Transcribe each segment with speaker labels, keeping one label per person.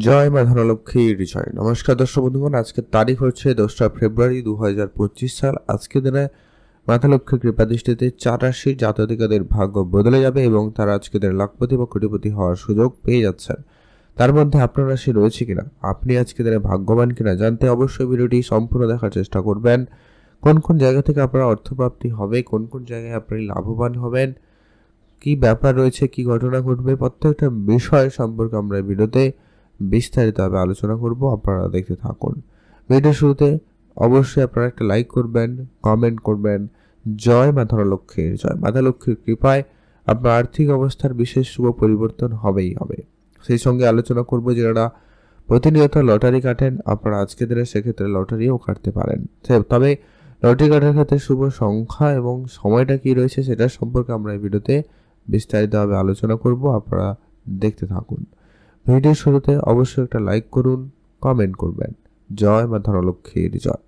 Speaker 1: জয় মা ধনলক্ষ্মীর জয়। নমস্কার দর্শক বন্ধুগণ আজকের তারিখ হচ্ছে দোসরা ফেব্রুয়ারি দু হাজার পঁচিশ সাল। আজকে দিনে মাতা লক্ষ্মীর কৃপা দৃষ্টিতে চার রাশির জাতদিকাদের ভাগ্য বদলে যাবে এবং তারা আজকে দিনে লাখপতি বা কোটিপতি হওয়ার সুযোগ পেয়ে যাচ্ছেন। তার মধ্যে আপনার রাশি রয়েছে কিনা, আপনি আজকে দিনে ভাগ্যবান কিনা জানতে অবশ্যই ভিডিওটি সম্পূর্ণ দেখার চেষ্টা করবেন। কোন কোন জায়গা থেকে আপনার অর্থপ্রাপ্তি হবে, কোন কোন জায়গায় আপনি লাভবান হবেন, কি ব্যাপার রয়েছে, কি ঘটনা ঘটবে, প্রত্যেকটা বিষয় সম্পর্কে আমরা ভিডিওতে বিস্তারিতভাবে আলোচনা করব, আপনারা দেখতে থাকুন। ভিডিও শুরুতে অবশ্যই আপনারা একটা লাইক করবেন কমেন্ট করবেন। জয় মাতা লক্ষ্মীর জয় মাতা লক্ষ্মীর কৃপায় আপনার আর্থিক অবস্থার বিশেষ শুভ পরিবর্তন হবেই হবে। সেই সঙ্গে আলোচনা করব যারা প্রতিনিয়ত লটারি কাটেন, আপনারা আজকে দিনে সেক্ষেত্রে লটারিও কাটতে পারেন। তবে লটারি কাটার ক্ষেত্রে শুভ সংখ্যা এবং সময়টা কি রয়েছে সেটা সম্পর্কে আমরা এই ভিডিওতে বিস্তারিতভাবে আলোচনা করব, আপনারা দেখতে থাকুন। ভিডিওর শুরুতে অবশ্যই একটা লাইক করুন কমেন্ট করবেন। জয় মা ধনলক্ষ্মীর জয়।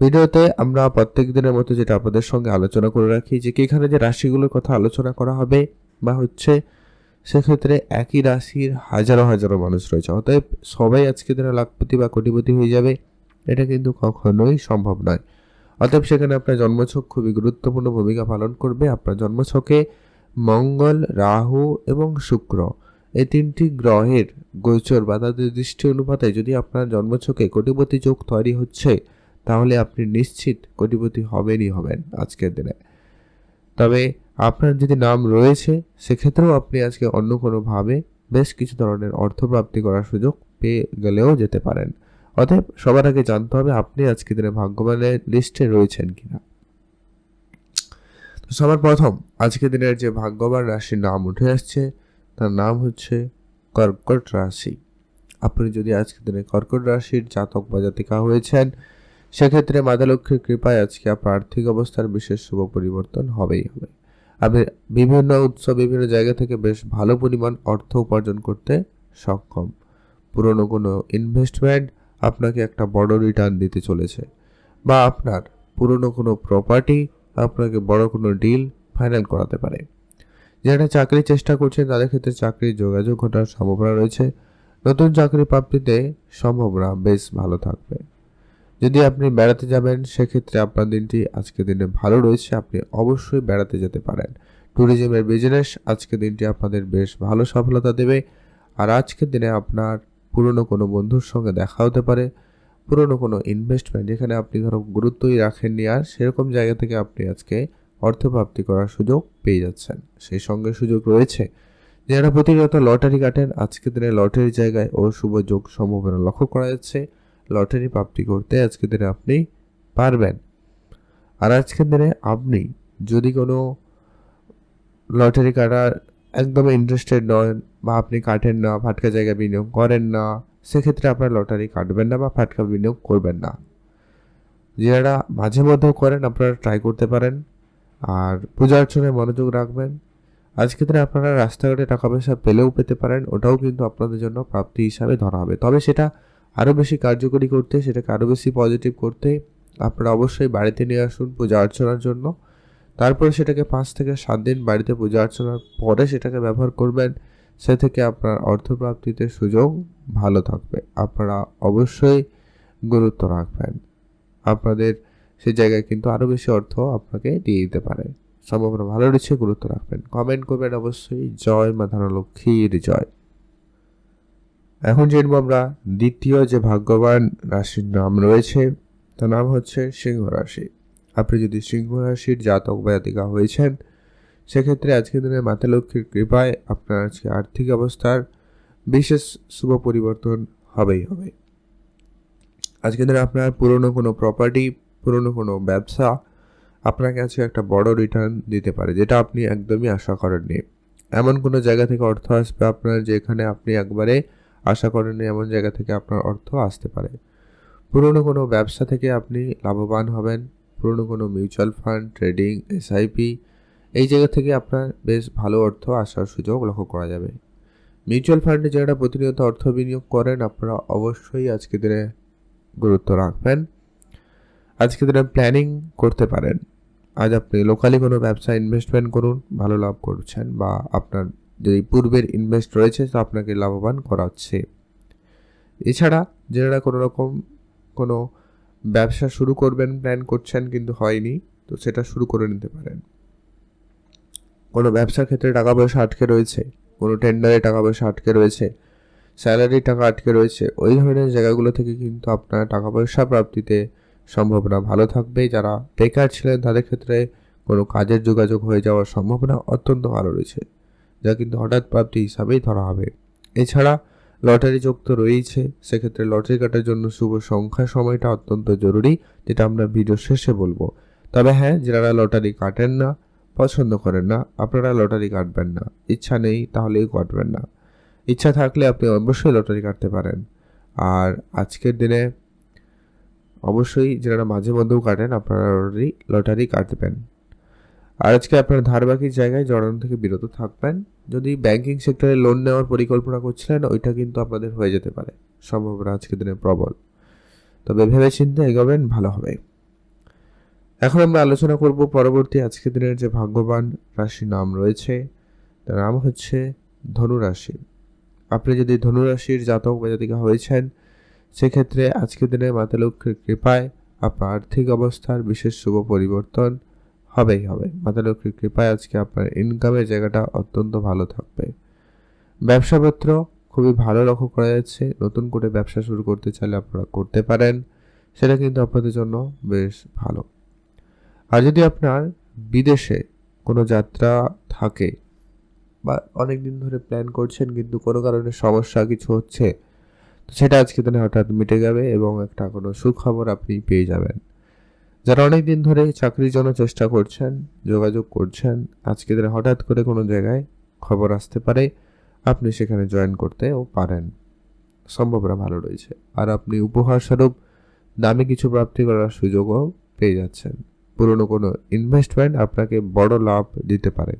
Speaker 1: ভিডিওতে আমরা প্রত্যেক দিনের মতো যেটা আপনাদের সঙ্গে আলোচনা করে রাখি যে কি এখানে যে রাশিগুলোর কথা আলোচনা করা হবে বা হচ্ছে, সেক্ষেত্রে একই রাশির হাজারো হাজারো মানুষ রয়েছে। অতএব সবাই আজকে দিনে লাখপতি বা কোটিপতি হয়ে যাবে, এটা কিন্তু কখনোই সম্ভব নয়। অতএব সেখানে আপনার জন্মছক খুবই গুরুত্বপূর্ণ ভূমিকা পালন করবে। আপনার জন্মছকে মঙ্গল, রাহু এবং শুক্র এই তিনটি গ্রহের গোচর বা তাদের দৃষ্টি অনুপাতে যদি আপনার জন্মছকে কোটিপতি যোগ তৈরি হচ্ছে, তাহলে আপনি নিশ্চিত কোটিপতি হবেনই হবেন আজকের দিনে। তবে আপনার যদি নাম রয়েছে, সেক্ষেত্রেও আপনি আজকে অন্য কোনোভাবে বেশ কিছু ধরনের অর্থপ্রাপ্তি করার সুযোগ পেয়ে গেলেও যেতে পারেন। অতএব সবার আগে জানতে হবে, আপনি আজকে দিনে ভাগ্যবানের লিস্টে রয়েছেন কিনা। তো সবার প্রথম আজকে দিনের যে ভাগ্যবান রাশির নাম উঠে আসছে তার নাম হচ্ছে কর্কট রাশি। আপনি যদি আজকের দিনে কর্কট রাশির জাতক বা জাতিকা হয়েছেন, সেক্ষেত্রে মাতা লক্ষ্মীর কৃপায় আজকে আপনার আর্থিক অবস্থার বিশেষ শুভ পরিবর্তন হবেই হবে। আপনি বিভিন্ন উৎস, বিভিন্ন জায়গা থেকে বেশ ভালো পরিমাণ অর্থ উপার্জন করতে সক্ষম। পুরনো কোনো ইনভেস্টমেন্ট আপনাকে একটা বড় রিটার্ন দিতে চলেছে বা আপনার পুরনো কোনো প্রপার্টি আপনাকে বড় কোনো ডিল ফাইনাল করাতে পারে। যারা চাকরির চেষ্টা করছেন, তাদের ক্ষেত্রে চাকরির যোগাযোগ ঘটার সম্ভাবনা রয়েছে। নতুন চাকরি প্রাপ্তিতে সম্ভাবনা বেশ ভালো থাকবে। যদি আপনি বেড়াতে যাবেন, সেক্ষেত্রে আপনার দিনটি আজকে দিনে ভালো রয়েছে। আপনি অবশ্যই বেড়াতে যেতে পারেন। ট্যুরিজমের বিজনেস আজকে দিনটি আপনাদের বেশ ভালো সফলতা দেবে। আর আজকের দিনে আপনার পুরনো কোনো বন্ধুর সঙ্গে দেখা হতে পারে। পুরনো কোনো ইনভেস্টমেন্ট যেখানে আপনি ধরো গুরুত্বই রাখেননি। আর সেরকম জায়গা থেকে আপনি আজকে অর্থপ্রাপ্তি করার সুযোগ পেয়ে যাচ্ছেন। সেই সঙ্গে সুযোগ রয়েছে যারা প্রতিনিয়ত লটারি কাটেন। আজকের দিনে লটারির জায়গায় ও শুভ যোগ সম্ভাবনা লক্ষ্য করা যাচ্ছে। লটারি প্রাপ্তি করতে আজকের দিনে আপনি পারবেন। আর আজকের দিনে আপনি যদি কোনো লটারি কাটার একদমই ইন্টারেস্টেড নন বা আপনি কাটেন না, ফাটকা জায়গায় বিনিয়োগ করেন না, সেক্ষেত্রে আপনার লটারি কাটবেন না বা ফাটকা বিনিয়োগ করবেন না। যারা মাঝে মধ্যেও করেন, আপনারা ট্রাই করতে পারেন। আর পূজা অর্চনায় মনোযোগ রাখবেন। আজকে দিনে আপনারা রাস্তাঘাটে টাকা পয়সা পেলেও পেতে পারেন, ওটাও কিন্তু আপনাদের জন্য প্রাপ্তি হিসাবে ধরা হবে। তবে সেটা আরও বেশি কার্যকরী করতে, সেটাকে আরও বেশি পজিটিভ করতে আপনারা অবশ্যই বাড়িতে নিয়ে আসুন পূজা অর্চনার জন্য। তারপরে সেটাকে পাঁচ থেকে সাত দিন বাড়িতে পূজা অর্চনার পরে সেটাকে ব্যবহার করবেন, সে থেকে আপনার অর্থপ্রাপ্তিতে সুযোগ ভালো থাকবে। আপনারা অবশ্যই গুরুত্ব রাখবেন। আপনাদের সেই জায়গায় কিন্তু আরও বেশি অর্থ আপনাকে দিয়ে দিতে পারে। সম্ভাবনা ভালো রয়েছে, গুরুত্ব রাখবেন। কমেন্ট করবেন অবশ্যই। জয় মা লক্ষ্মীর জয়। এখন জানব আমরা দ্বিতীয় যে ভাগ্যবান রাশির নাম রয়েছে, তার নাম হচ্ছে সিংহ রাশি। আপনি যদি সিংহ রাশির জাতক বা জাতিকা হয়েছেন, সেক্ষেত্রে আজকের দিনে মাতা লক্ষ্মীর কৃপায় আপনার আজকে আর্থিক অবস্থার বিশেষ শুভ পরিবর্তন হবেই হবে। আজকের দিনে আপনার পুরনো কোনো প্রপার্টি পুরনো কোনো ব্যবসা আপনাকে আজকে একটা বড় রিটার্ন দিতে পারে, যেটা আপনি একদমই আশা করেননি। এমন কোনো জায়গা থেকে অর্থ আসবে আপনার যেখানে আপনি একবারে আশা করেননি, এমন জায়গা থেকে আপনার অর্থ আসতে পারে। পুরনো কোনো ব্যবসা থেকে আপনি লাভবান হবেন, পুরনো কোনো মিউচুয়াল ফান্ড ট্রেডিং এসআইপি এই জায়গা থেকে আপনার বেশ ভালো অর্থ আসার সুযোগ লক্ষ্য করা যাবে। মিউচুয়াল ফান্ডে যারা প্রতিনিয়ত অর্থ বিনিয়োগ করেন, আপনারা অবশ্যই আজকে দিনে গুরুত্ব রাখবেন। আজকে দিনে প্ল্যানিং করতে পারেন। আজ আপনি লোকালি কোনো ব্যবসা ইনভেস্টমেন্ট করুন, ভালো লাভ করছেন বা আপনার যদি পূর্বের ইনভেস্ট রয়েছে, তো আপনাকে লাভবান করাচ্ছে। এছাড়া যারা কোনো রকম কোনো ব্যবসা শুরু করবেন প্ল্যান করছেন কিন্তু হয়নি, তো সেটা শুরু করে নিতে পারেন। কোনো ব্যবসার ক্ষেত্রে টাকা পয়সা আটকে রয়েছে, কোনো টেন্ডারে টাকা পয়সা আটকে রয়েছে স্যালারির টাকা আটকে রয়েছে, ওই ধরনের জায়গাগুলো থেকে কিন্তু আপনার টাকা পয়সা প্রাপ্তিতে সম্ভাবনা ভালো থাকবে। যারা বেকার ছিলেন, তাদের ক্ষেত্রে কোনো কাজের যোগাযোগ হয়ে যাওয়ার সম্ভাবনা অত্যন্ত ভালো রয়েছে, যা কিন্তু হঠাৎ প্রাপ্তি হিসাবেই ধরা হবে। এছাড়া লটারি যোগ তো রয়েইছে সেক্ষেত্রে লটারি কাটার জন্য শুভ সংখ্যা সময়টা অত্যন্ত জরুরি, যেটা আমরা ভিডিও শেষে বলব। তবে হ্যাঁ যারা লটারি কাটেন না, পছন্দ করেন না, আপনারা লটারি কাটবেন না। ইচ্ছা নেই, তাহলেই কাটবেন না। ইচ্ছা থাকলে আপনি অবশ্যই লটারি কাটতে পারেন। আর আজকের দিনে অবশ্যই যারা মাঝে মধ্যেও কাটেন, আপনারা লটারি লটারি কাটবেন আর আজকে আপনার ধারবাকির জায়গায় জড়ানো থেকে বিরত থাকবেন। যদি ব্যাংকিং সেক্টরে লোন নেওয়ার পরিকল্পনা করছিলেন, ওইটা কিন্তু আপনাদের হয়ে যেতে পারে। সম্ভাবনা আজকের দিনে প্রবল। তবে ভেবে চিন্তে এগোবেন, ভালো হবে। এখন আমরা আলোচনা করব পরবর্তী আজকের দিনের যে ভাগ্যবান রাশি নাম রয়েছে, তার নাম হচ্ছে ধনুরাশি। আপনি যদি ধনুরাশির জাতক বা জাতিকা হয়েছেন সেক্ষেত্রে আজকের দিনে মাতা লক্ষ্মীর কৃপায় আপনার আর্থিক অবস্থার বিশেষ শুভ পরিবর্তন হবেই হবে। মাতা লক্ষ্মীর কৃপায় আজকে আপনার ইনকামের জায়গাটা অত্যন্ত ভালো থাকবে। ব্যবসাপত্র খুবই ভালো লক্ষ্য করা যাচ্ছে। নতুন করে ব্যবসা শুরু করতে চাইলে আপনারা করতে পারেন। সেটা কিন্তু আপনাদের জন্য বেশ ভালো। আর যদি আপনার বিদেশে কোনো যাত্রা থাকে বা অনেক দিন ধরে প্ল্যান করছেন কিন্তু কোনো কারণে সমস্যা কিছু হচ্ছে সেটা আজকে দিনে হঠাৎ মিটে যাবে এবং একটা কোনো সুখবর আপনি পেয়ে যাবেন। যারা অনেক দিন ধরে চাকরির জন্য চেষ্টা করছেন, যোগাযোগ করছেন আজকে দিনে হঠাৎ করে কোনো জায়গায় খবর আসতে পারে, আপনি সেখানে জয়েন করতেও পারেন। সম্ভাবনা ভালো রয়েছে। আর আপনি উপহার স্বরূপ দামি কিছু প্রাপ্তি করার সুযোগও পেয়ে যাচ্ছেন। পুরনো কোনো ইনভেস্টমেন্ট আপনাকে বড় লাভ দিতে পারে।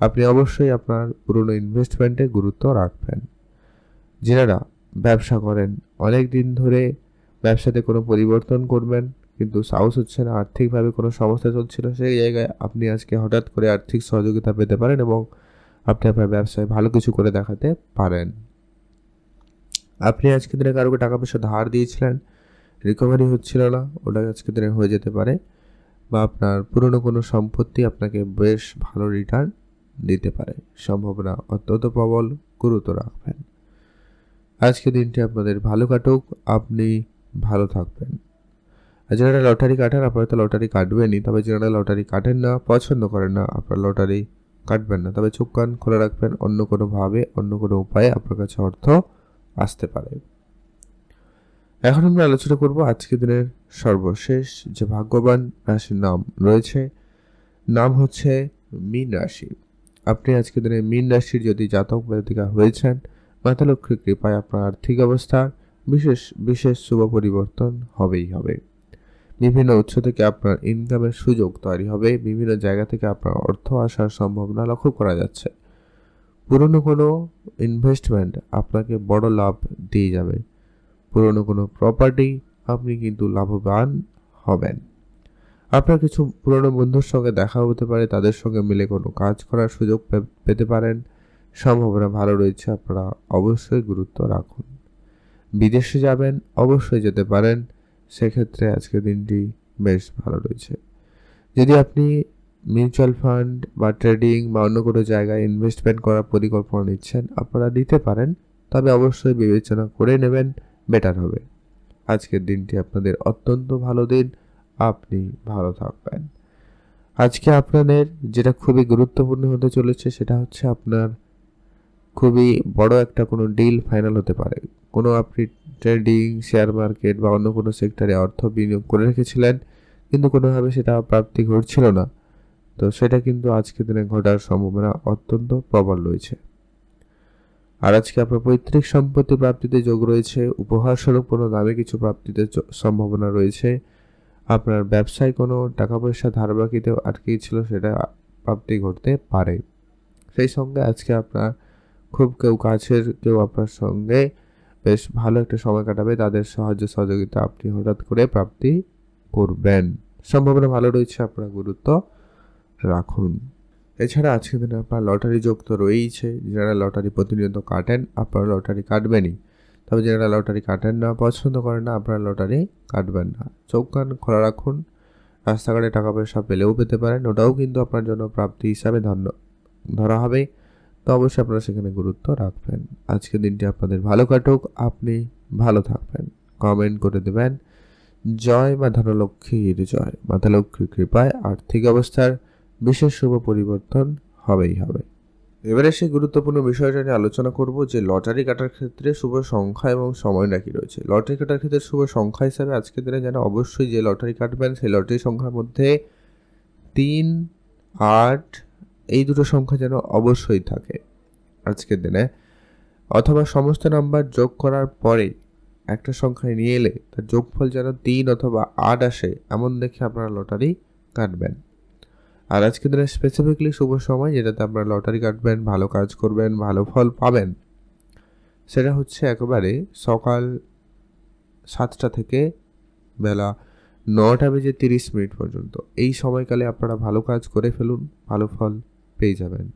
Speaker 1: আপনি অবশ্যই আপনার পুরনো ইনভেস্টমেন্টে গুরুত্ব রাখবেন। যারা ব্যবসা করেন। অনেক দিন ধরে ব্যবসাতে কোনো পরিবর্তন করবেন, কিন্তু সাহস হচ্ছে না, আর্থিকভাবে কোনো সমস্যা চলছিল সেই জায়গায় আপনি আজকে হঠাৎ করে আর্থিক সহযোগিতা পেতে পারেন এবং আপনি আপনার ব্যবসায় ভালো কিছু করে দেখাতে পারেন। আপনি আজকে দিনে কারোকে টাকা পয়সা ধার দিয়েছিলেন রিকভারি হচ্ছিল না, ওটা আজকে দিনে হয়ে যেতে পারে বা আপনার পুরনো কোনো সম্পত্তি আপনাকে বেশ ভালো রিটার্ন দিতে পারে। সম্ভাবনা অত্যন্ত প্রবল গুরুত্ব রাখবেন আজকে দিনটি আপনাদের ভালো কাটুক, আপনি ভালো থাকবেন। আর যারা লটারি কাটেন, আপনারা তো লটারি কাটবেনই, তবে যারা লটারি কাটেন না, পছন্দ করেন না, আপনার লটারি কাটবেন না। তবে চোখ কান খোলা রাখবেন, অন্য কোনোভাবে, অন্য কোনো উপায়ে আপনার কাছে অর্থ আসতে পারে। এখন আমরা আলোচনা করব আজকে দিনের সর্বশেষ যে ভাগ্যবান রাশির নাম রয়েছে, নাম হচ্ছে মীন রাশি। আপনি আজকে দিনে মীন রাশির যদি জাতক জাতিকা হয়েছেন মাতা লক্ষ্মীর কৃপায় আপনার আর্থিক অবস্থার বিশেষ বিশেষ শুভ পরিবর্তন হবেই হবে। বিভিন্ন উৎস থেকে আপনার ইনকামের সুযোগ তৈরি হবে। বিভিন্ন জায়গা থেকে আপনার অর্থ আসার সম্ভাবনা লক্ষ্য করা যাচ্ছে। পুরনো কোনো ইনভেস্টমেন্ট আপনাকে বড় লাভ দিয়ে যাবে। পুরনো কোনো প্রপার্টি আপনি কিন্তু লাভবান হবেন। আপনার কিছু পুরনো বন্ধুর সঙ্গে দেখা হতে পারে, তাদের সঙ্গে মিলে কোনো কাজ করার সুযোগ পেতে পারেন। সম্ভাবনা ভালো রয়েছে, আপনারা অবশ্যই গুরুত্ব রাখুন। বিদেশে যাবেন, অবশ্যই যেতে পারেন, সেক্ষেত্রে আজকের দিনটি বেশ ভালো রয়েছে। যদি আপনি মিউচুয়াল ফান্ড বা ট্রেডিং বা অন্য কোনো জায়গায় ইনভেস্টমেন্ট করার পরিকল্পনা নিচ্ছেন, আপনারা দিতে পারেন, তবে অবশ্যই বিবেচনা করে নেবেন, বেটার হবে। আজকের দিনটি আপনাদের অত্যন্ত ভালো দিন, আপনি ভালো থাকবেন। আজকে আপনাদের যেটা খুবই গুরুত্বপূর্ণ হতে চলেছে, সেটা হচ্ছে আপনার খুবই বড় একটা কোনো ডিল ফাইনাল হতে পারে। কোনো আপনি ট্রেডিং শেয়ার মার্কেট বা অন্য কোনো সেক্টরে অর্থ বিনিয়োগ করে রেখেছিলেন, কিন্তু কোনোভাবে সেটা প্রাপ্তি ঘটছিল না। তো সেটা কিন্তু আজকের দিনে ঘটার সম্ভাবনা অত্যন্ত প্রবল রয়েছে। আর আজকে আপনার পৈতৃক সম্পত্তি প্রাপ্তিতে যোগ রয়েছে। উপহার স্বরূপ কোনো দামে কিছু প্রাপ্তিতে সম্ভাবনা রয়েছে। আপনার ব্যবসায় কোনো টাকা পয়সা ধার বাকিতে আটকে ছিল, সেটা প্রাপ্তি ঘটতে পারে। সেই সঙ্গে আজকে আপনার খুব কেউ কাছের কেউ আপনার সঙ্গে বেশ ভালো একটা সময় কাটাবে, তাদের সাহায্য সহযোগিতা আপনি হঠাৎ করে প্রাপ্তি করবেন। সম্ভাবনা ভালো রয়েছে আপনার গুরুত্ব রাখুন। এছাড়া আজকের দিনে আপনার লটারি যোগ তো রয়েইছে, যারা লটারি প্রতিনিয়ত কাটেন আপনারা লটারি কাটবেনই। তবে যারা লটারি কাটেন না, পছন্দ করেন না, আপনারা লটারি কাটবেন না। চোখ কান খোলা রাখুন, রাস্তাঘাটে টাকা পয়সা পেলেও পেতে পারেন, ওটাও কিন্তু আপনার জন্য প্রাপ্তি হিসাবে ধন্য, ধরা হবে। তো অবশ্যই আপনারা সেখানে গুরুত্ব রাখবেন। আজকের দিনটি আপনাদের ভালো কাটুক। আপনি ভালো থাকবেন। কমেন্ট করে দেবেন। জয় মা ধনলক্ষ্মীর জয়। মাতা লক্ষ্মীর কৃপায় আর্থিক অবস্থার বিশেষ শুভ পরিবর্তন হবেই হবে। এবারে সেই গুরুত্বপূর্ণ বিষয়টা নিয়ে আলোচনা করব যে লটারি কাটার ক্ষেত্রে শুভ সংখ্যা এবং সময় নাকি রয়েছে। লটারি কাটার ক্ষেত্রে শুভ সংখ্যা হিসাবে আজকের দিনে যেন অবশ্যই যে লটারি কাটবেন সেই লটারি সংখ্যার মধ্যে তিন, আট এই দুটো সংখ্যা যেন অবশ্যই থাকে। আজকের দিনে অথবা সমস্ত নাম্বার যোগ করার পরে একটা সংখ্যায় নিয়ে এলে তার যোগফল যেন তিন অথবা আট আসে, এমন দেখে আপনারা লটারি কাটবেন। আর আজকের দিনে স্পেসিফিকলি শুভ সময়, যেটাতে আপনারা লটারি কাটবেন, ভালো কাজ করবেন, ভালো ফল পাবেন, সেটা হচ্ছে একেবারে সকাল সাতটা থেকে বেলা নটা বেজে তিরিশ মিনিট পর্যন্ত। এই সময়কালে আপনারা ভালো কাজ করে ফেলুন, ভালো ফল পেয়ে যাবেন।